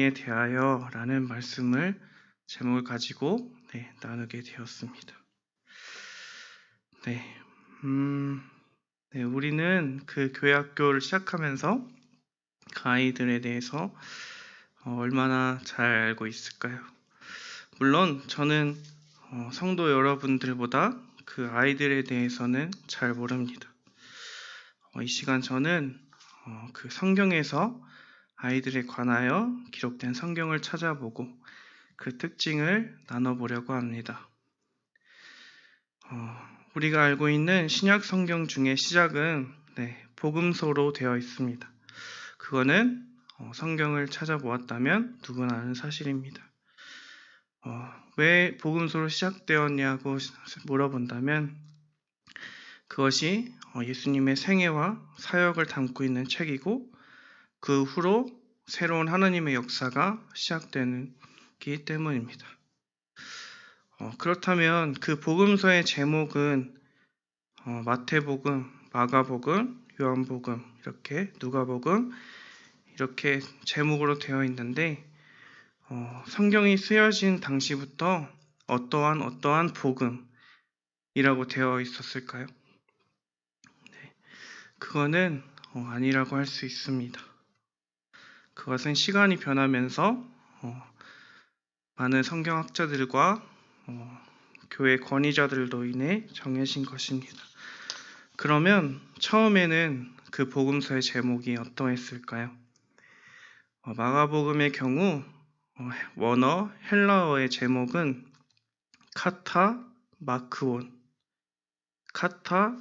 에 대하여 라는 말씀을 제목을 가지고 네, 나누게 되었습니다. 네, 음, 네, 우리는 그 교회 학교를 시작하면서 그 아이들에 대해서 어, 얼마나 잘 알고 있을까요? 물론 저는 어, 성도 여러분들보다 그 아이들에 대해서는 잘 모릅니다. 어, 이 시간 저는 어, 그 성경에서 아이들에 관하여 기록된 성경을 찾아보고 그 특징을 나눠보려고 합니다. 어, 우리가 알고 있는 신약 성경 중에 시작은 네, 복음서로 되어 있습니다. 그거는 어, 성경을 찾아보았다면 누구나 아는 사실입니다. 어, 왜 복음서로 시작되었냐고 물어본다면 그것이 어, 예수님의 생애와 사역을 담고 있는 책이고 그 후로 새로운 하나님의 역사가 시작되기 때문입니다. 어, 그렇다면 그 복음서의 제목은 어, 마태복음, 마가복음, 요한복음, 이렇게 누가복음 이렇게 제목으로 되어 있는데 어, 성경이 쓰여진 당시부터 어떠한 어떠한 복음이라고 되어 있었을까요? 네, 그거는 어, 아니라고 할 수 있습니다. 그것은 시간이 변하면서 어, 많은 성경학자들과 어, 교회 권위자들로 인해 정해진 것입니다. 그러면 처음에는 그 복음서의 제목이 어떠했을까요? 어, 마가복음의 경우 어, 원어 헬라어의 제목은 카타 마크온, 카타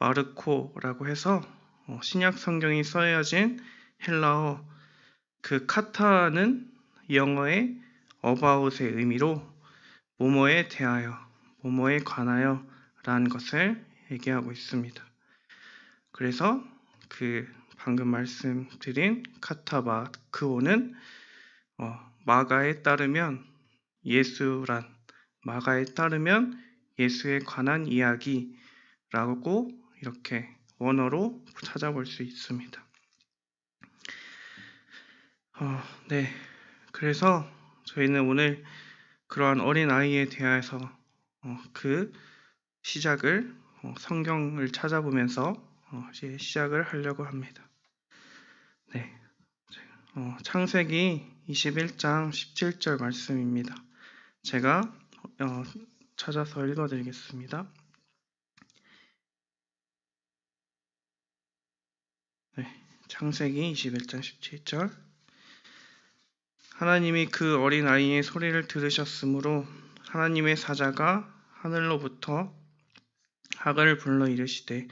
마르코라고 해서 어, 신약 성경이 써여진 헬라어 그 카타는 영어의 about의 의미로 모모에 대하여, 모모에 관하여 라는 것을 얘기하고 있습니다. 그래서 그 방금 말씀드린 카타마크오는 어, 마가에 따르면 예수란 마가에 따르면 예수에 관한 이야기라고 이렇게 원어로 찾아볼 수 있습니다. 어, 네. 그래서 저희는 오늘 그러한 어린 아이에 대해서 어, 그 시작을 어, 성경을 찾아보면서 어, 이제 시작을 하려고 합니다. 네. 어, 창세기 21장 17절 말씀입니다. 제가 어, 찾아서 읽어드리겠습니다. 네. 창세기 21장 17절 하나님이 그 어린 아이의 소리를 들으셨으므로 하나님의 사자가 하늘로부터 하가를 불러 이르시되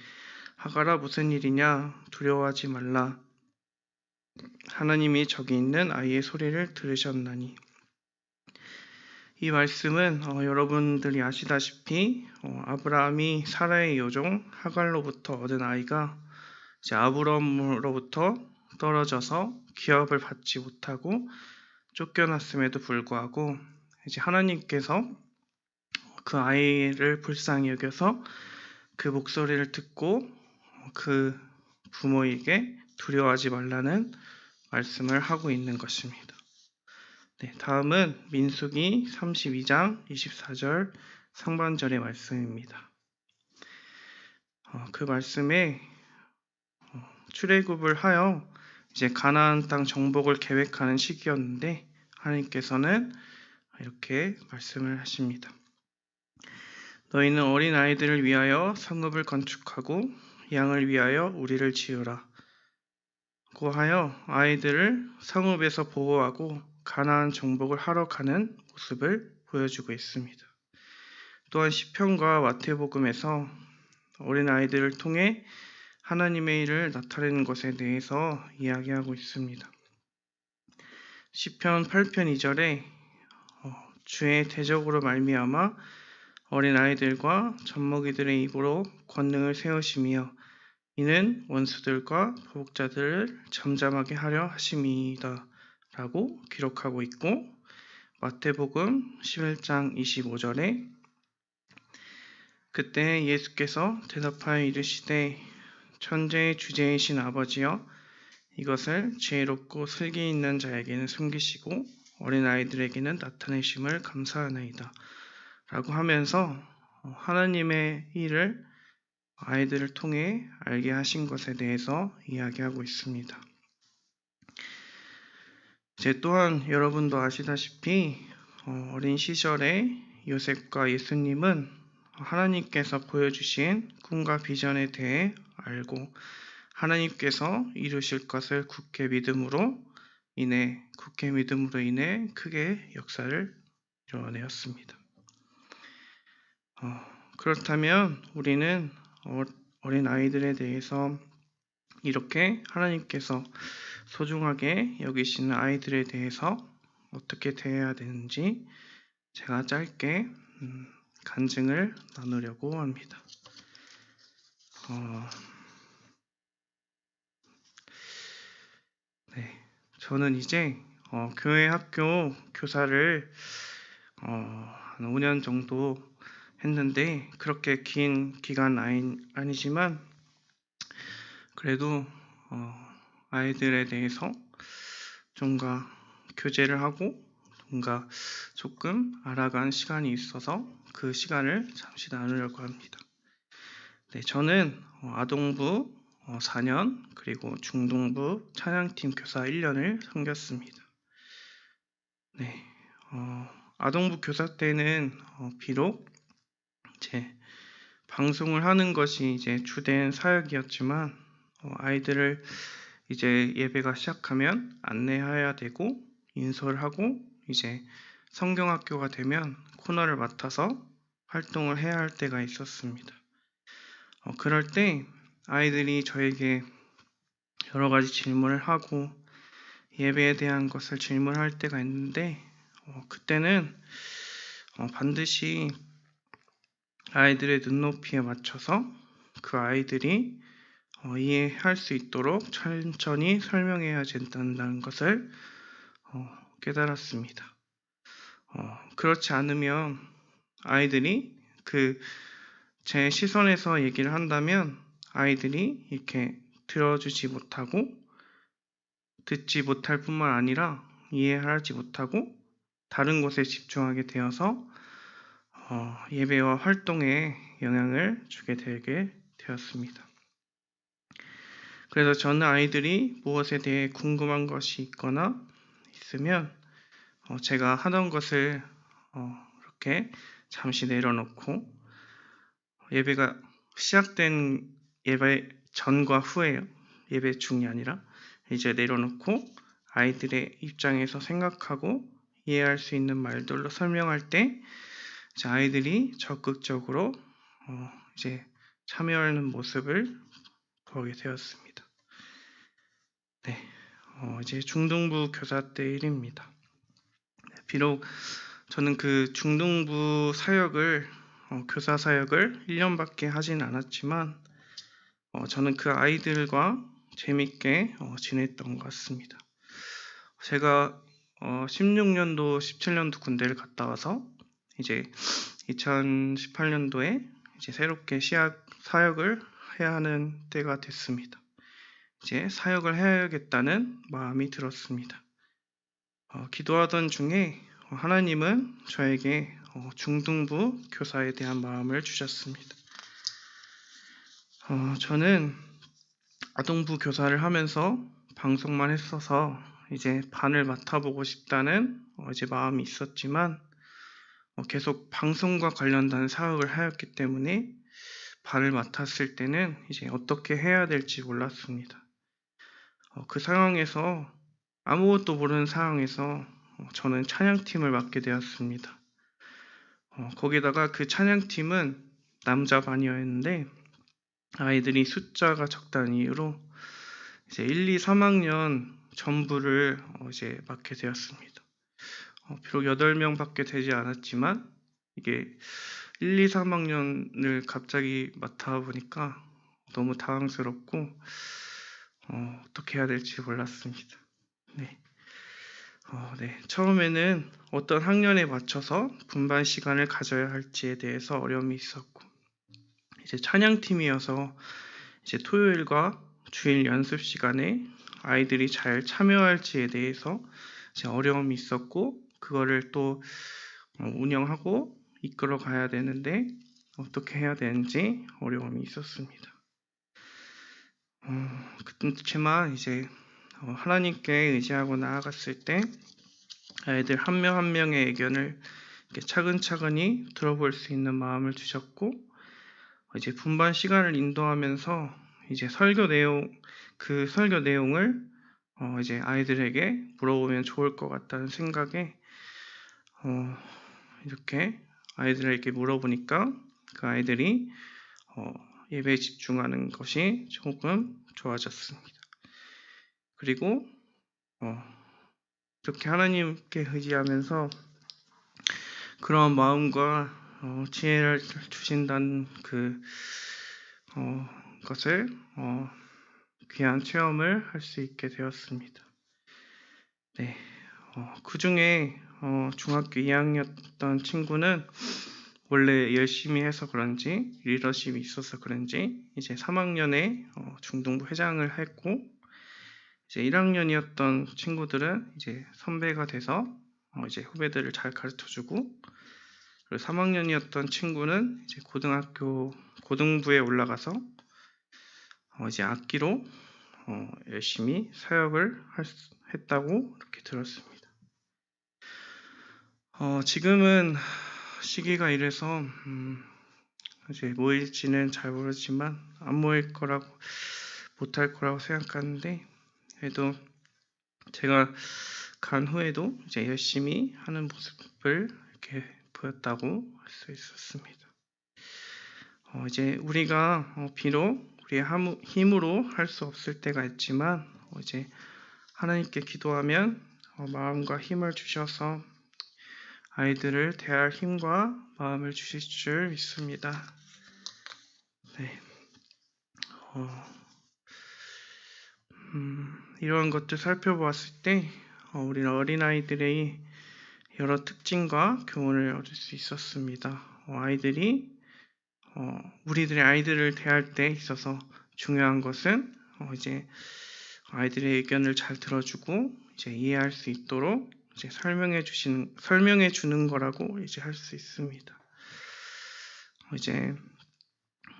하가라 무슨 일이냐? 두려워하지 말라. 하나님이 저기 있는 아이의 소리를 들으셨나니. 이 말씀은 어, 여러분들이 아시다시피 어, 아브라함이 사라의 여종 하갈로부터 얻은 아이가 이제 아브람으로부터 떨어져서 기업을 받지 못하고 쫓겨났음에도 불구하고 이제 하나님께서 그 아이를 불쌍히 여겨서 그 목소리를 듣고 그 부모에게 두려워하지 말라는 말씀을 하고 있는 것입니다. 네, 다음은 민수기 32장 24절 상반절의 말씀입니다. 어, 그 말씀에 어, 출애굽을 하여 이제 가나안 땅 정복을 계획하는 시기였는데 하나님께서는 이렇게 말씀을 하십니다. 너희는 어린 아이들을 위하여 성읍을 건축하고 양을 위하여 우리를 지으라. 고 하여 아이들을 성읍에서 보호하고 가나안 정복을 하러 가는 모습을 보여주고 있습니다. 또한 시편과 마태복음에서 어린 아이들을 통해 하나님의 일을 나타내는 것에 대해서 이야기하고 있습니다. 시편 8편 2절에 어, 주의 대적으로 말미암아 어린 아이들과 젖먹이들의 입으로 권능을 세우시며 이는 원수들과 보복자들을 잠잠하게 하려 하심이다 라고 기록하고 있고 마태복음 11장 25절에 그때 예수께서 대답하여 이르시되 천재의 주제이신 아버지여 이것을 지혜롭고 슬기 있는 자에게는 숨기시고 어린 아이들에게는 나타내심을 감사하나이다. 라고 하면서 어, 하나님의 일을 아이들을 통해 알게 하신 것에 대해서 이야기하고 있습니다. 이제 또한 여러분도 아시다시피 어, 어린 시절에 요셉과 예수님은 하나님께서 보여주신 꿈과 비전에 대해 알고 하나님께서 이루실 것을 굳게 믿음으로 인해 굳게 믿음으로 인해 크게 역사를 이뤄내었습니다. 어, 그렇다면 우리는 어, 어린 아이들에 대해서 이렇게 하나님께서 소중하게 여기시는 아이들에 대해서 어떻게 대해야 되는지 제가 짧게 음, 간증을 나누려고 합니다. 어, 네, 저는 이제 어, 교회 학교 교사를 어, 한 5년 정도 했는데 그렇게 긴 기간 아니, 아니지만 그래도 어, 아이들에 대해서 좀가 교제를 하고 뭔가 조금 알아간 시간이 있어서 그 시간을 잠시 나누려고 합니다. 네, 저는 어, 아동부 4년 어, 그리고 중동부 찬양팀 교사 1년을 섬겼습니다. 네, 어, 아동부 교사 때는 어, 비록 제 방송을 하는 것이 이제 주된 사역이었지만 어, 아이들을 이제 예배가 시작하면 안내해야 되고 인솔하고 이제 성경학교가 되면 코너를 맡아서 활동을 해야 할 때가 있었습니다. 어, 그럴 때 아이들이 저에게 여러 가지 질문을 하고 예배에 대한 것을 질문할 때가 있는데 어, 그때는 어, 반드시 아이들의 눈높이에 맞춰서 그 아이들이 어, 이해할 수 있도록 천천히 설명해야 된다는 것을 어, 깨달았습니다. 어, 그렇지 않으면 아이들이 그 제 시선에서 얘기를 한다면 아이들이 이렇게 들어주지 못하고 듣지 못할 뿐만 아니라 이해하지 못하고 다른 곳에 집중하게 되어서 어, 예배와 활동에 영향을 주게 되게 되었습니다. 그래서 저는 아이들이 무엇에 대해 궁금한 것이 있거나 있으면 어, 제가 하던 것을 어, 이렇게 잠시 내려놓고 예배가 시작된 예배 전과 후에요. 예배 중이 아니라 이제 내려놓고 아이들의 입장에서 생각하고 이해할 수 있는 말들로 설명할 때 아이들이 적극적으로 어, 이제 참여하는 모습을 보게 되었습니다. 네, 어, 이제 중등부 교사 때 일입니다. 네, 비록 저는 그 중등부 사역을 어, 교사 사역을 1년밖에 하진 않았지만 어, 저는 그 아이들과 재밌게 어, 지냈던 것 같습니다. 제가 16년도, 어, 17년도 군대를 갔다 와서 이제 2018년도에 이제 새롭게 시약 사역을 해야 하는 때가 됐습니다. 이제 사역을 해야겠다는 마음이 들었습니다. 어, 기도하던 중에 하나님은 저에게 어, 중등부 교사에 대한 마음을 주셨습니다. 어, 저는 아동부 교사를 하면서 방송만 했어서 이제 반을 맡아보고 싶다는 어, 이제 마음이 있었지만 어, 계속 방송과 관련된 사역을 하였기 때문에 반을 맡았을 때는 이제 어떻게 해야 될지 몰랐습니다. 어, 그 상황에서 아무것도 모르는 상황에서 어, 저는 찬양팀을 맡게 되었습니다. 어, 거기다가 그 찬양팀은 남자 반이었는데 아이들이 숫자가 적다는 이유로 이제 1, 2, 3학년 전부를 이제 맡게 되었습니다. 비록 8명밖에 되지 않았지만 이게 1, 2, 3학년을 갑자기 맡아 보니까 너무 당황스럽고 어, 떻게 해야 될지 몰랐습니다. 네. 어, 네. 처음에는 어떤 학년에 맞춰서 분반 시간을 가져야 할지에 대해서 어려움이 있었고, 이제 찬양팀이어서 이제 토요일과 주일 연습 시간에 아이들이 잘 참여할지에 대해서 이제 어려움이 있었고 그거를 또 어, 운영하고 이끌어 가야 되는데 어떻게 해야 되는지 어려움이 있었습니다. 어, 그렇지만 이제 어, 하나님께 의지하고 나아갔을 때 아이들 한명한 명의 의견을 차근차근히 들어볼 수 있는 마음을 주셨고 이제 분반 시간을 인도하면서 이제 설교 내용 그 설교 내용을 어, 이제 아이들에게 물어보면 좋을 것 같다는 생각에 어, 이렇게 아이들에게 물어보니까 그 아이들이 어, 예배에 집중하는 것이 조금 좋아졌습니다. 그리고 어, 이렇게 하나님께 의지하면서 그런 마음과 어, 지혜를 주신다는 그 어, 것을 어, 귀한 체험을 할 수 있게 되었습니다. 네, 어, 그 중에 어, 중학교 2학년이었던 친구는 원래 열심히 해서 그런지 리더십이 있어서 그런지 이제 3학년에 어, 중등부 회장을 했고 이제 1학년이었던 친구들은 이제 선배가 돼서 어, 이제 후배들을 잘 가르쳐주고 3학년이었던 친구는 이제 고등학교 고등부에 올라가서 어, 이제 악기로 어, 열심히 사역을 할 수- 했다고 이렇게 들었습니다. 어, 지금은 시기가 이래서 음, 이제 모일지는 잘 모르지만 안 모일 거라고 못할 거라고 생각하는데 그래도 제가 간 후에도 이제 열심히 하는 모습을 이렇게 보였다고 할 수 있었습니다. 어, 이제 우리가 어, 비록 우리의 함- 힘으로 할 수 없을 때가 있지만 어, 이제 하나님께 기도하면 어, 마음과 힘을 주셔서 아이들을 대할 힘과 마음을 주실 줄 믿습니다. 네. 어, 음, 이러한 것들 살펴보았을 때 어, 우리는 어린아이들의 여러 특징과 교훈을 얻을 수 있었습니다. 어, 아이들이 어, 우리들의 아이들을 대할 때 있어서 중요한 것은 어, 이제 아이들의 의견을 잘 들어주고 이제 이해할 수 있도록 이제 설명해 주시는 설명해 주는 거라고 이제 할 수 있습니다. 어, 이제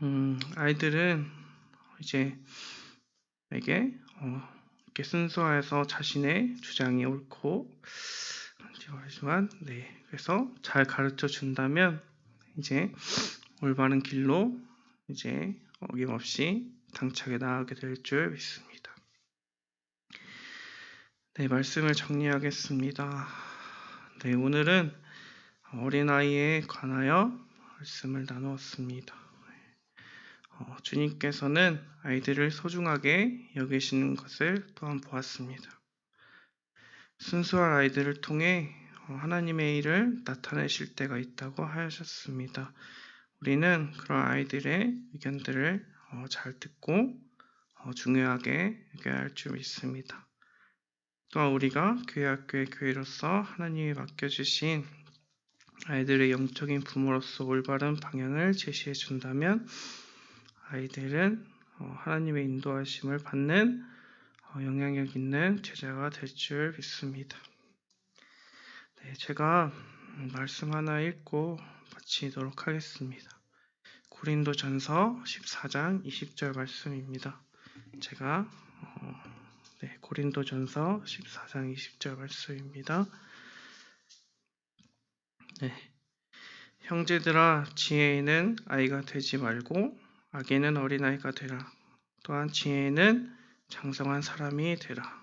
음, 아이들은 이제 에게 어, 이렇게 순수해서 자신의 주장이 옳고 하지만 네 그래서 잘 가르쳐 준다면 이제 올바른 길로 이제 어김없이 당차게 나아가게 될 줄 믿습니다. 네 말씀을 정리하겠습니다. 네 오늘은 어린아이에 관하여 말씀을 나누었습니다. 어, 주님께서는 아이들을 소중하게 여기시는 것을 또한 보았습니다. 순수한 아이들을 통해 어, 하나님의 일을 나타내실 때가 있다고 하셨습니다. 우리는 그런 아이들의 의견들을 어, 잘 듣고 어, 중요하게 여겨야 줄 믿습니다. 또한 우리가 교회 학교의 교회로서 하나님이 맡겨주신 아이들의 영적인 부모로서 올바른 방향을 제시해 준다면 아이들은 어, 하나님의 인도하심을 받는 어, 영향력 있는 제자가 될 줄 믿습니다. 네, 제가 음, 말씀 하나 읽고 마치도록 하겠습니다. 고린도 전서 14장 20절 말씀입니다. 제가 어, 네, 고린도 전서 14장 20절 말씀입니다. 네. 형제들아 지혜에는 아이가 되지 말고 악에는 어린아이가 되라. 또한 지혜에는 장성한 사람이 되라.